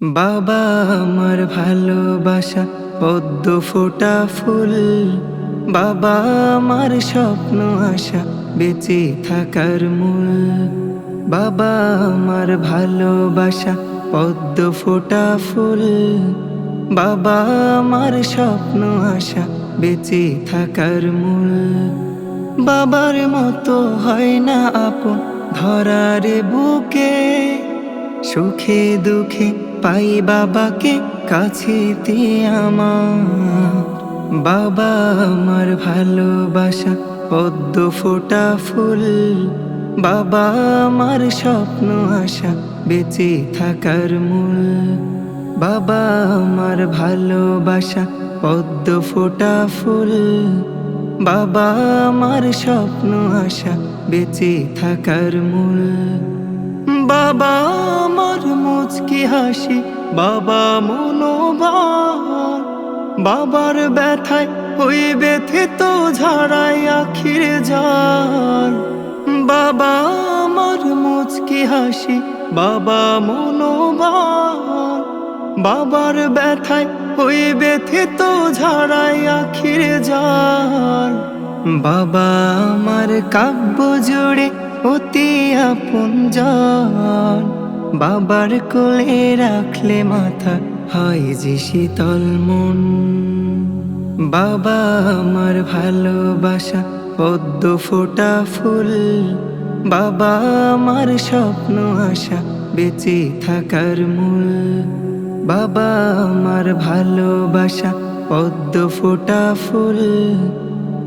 বাবা আমার ভালোবাসা, পদ্ম ফোটা ফুল। বাবা আমার স্বপ্ন আশা, বেঁচে থাকার মূল। বাবা আমার ভালোবাসা, পদ্ম ফোটা ফুল। বাবা আমার স্বপ্ন আশা, বেঁচে থাকার মূল। বাবার মতো হয় না আপন, ধরারে বুকে, সুখে দুঃখে পাই বাবাকে কাছেতে আমার। বাবা আমার ভালোবাসা, পদ্ম ফোটা ফুল। বাবা আমার স্বপ্ন আশা, বেঁচে থাকার মূল। বাবা আমার ভালোবাসা, পদ্ম ফোটা ফুল। বাবা আমার স্বপ্ন আশা, বেঁচে থাকার মূল। বাবা হাসি, বাবা মনোবল বাবার ব্যথায় ওই ব্যথে তো ঝাড়াই আখির জল। বাবা আমার মুচকি হাসি, বাবা মনোবল বাবার ব্যথায় ওই ব্যথে তো ঝাড়াই আখির জল। বাবা আমার কাব্য জুড়ে অতি আপন জন বাবার কোলে রাখলে মাথা হয় যে শীতল মন। বাবা আমার ভালোবাসা, পদ্ম ফোটা ফুল। বাবা আমার স্বপ্ন আশা, বেঁচে থাকার মূল। বাবা আমার ভালোবাসা, পদ্ম ফোটা ফুল।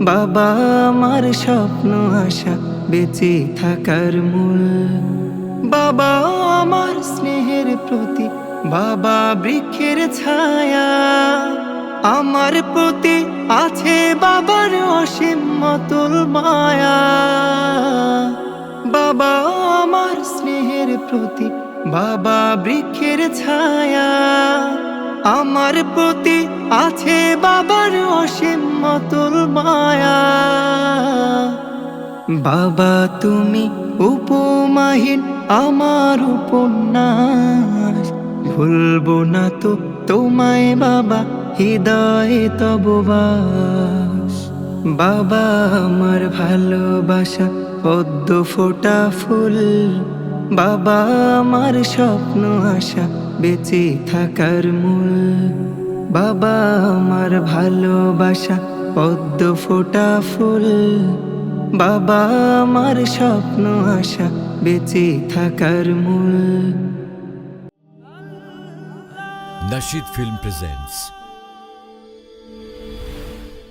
বাবা আমার স্বপ্ন আশা, বেঁচে থাকার মূল। বাবা আমার স্নেহের প্রতি, বাবা বৃক্ষের ছায়া। আমার প্রতি আছে বাবার অসীম মতুল মায়া। বাবা আমার স্নেহের প্রতি, বাবা বৃক্ষের ছায়া। আমার প্রতি আছে বাবার অসীম মতুল মায়া। বাবা, তুমি উপমাহীন আমার উপন্যাস। ভুলবো না তো তোমায় বাবা, হৃদয়ে তব বাস বাবা, আমার ভালোবাসা পদ্ম ফোটা ফুল। বাবা, আমার স্বপ্ন আশা বেঁচে থাকার মূল। বাবা, আমার ভালোবাসা পদ্ম ফোটা ফুল। বাবা আমার স্বপ্ন আশা বেঁচে থাকার মূল। দশিত ফিল্ম presents